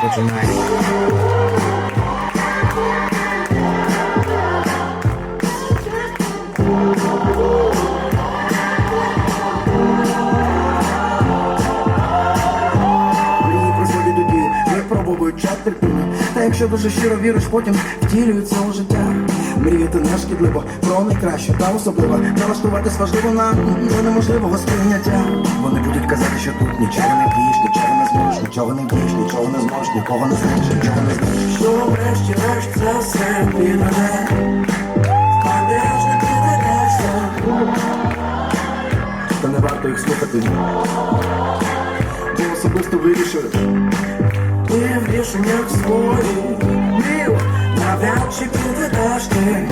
Починай. Мрії призводять до дії, випробовують. Та якщо дуже щиро віриш, потім втілюється у життя. Мріяти не шкідливо, про найкраще та особливо. Налаштуватись важливо на неможливого сприйняття. Вони будуть казати, що тут нічого не нічого не вдієш, нічого не зможеш, нікого не знаєш, нічого не знаєш. Що врешті-решт це все підведе. Впадеш, не підведешся. Та не варто їх слухати. Ти особисто вирішив. Ти в рішеннях своїх навряд чи підведеш ти.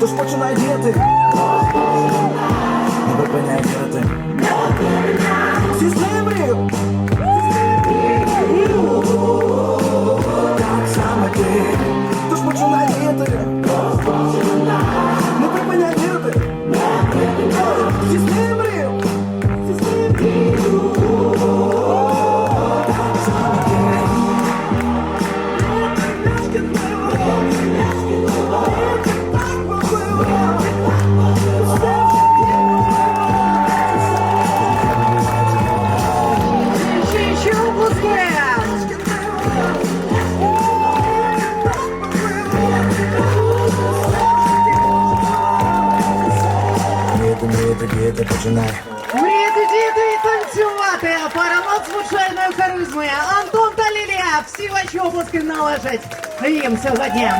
Тож починай діяти. Не припиняй вірити. Мріяти, діти, починай. Мріяти, діти і танцювати! Парамат з звичайною харизмою! Антон та Лілія! Всі ваші обласки належать їм сьогодні!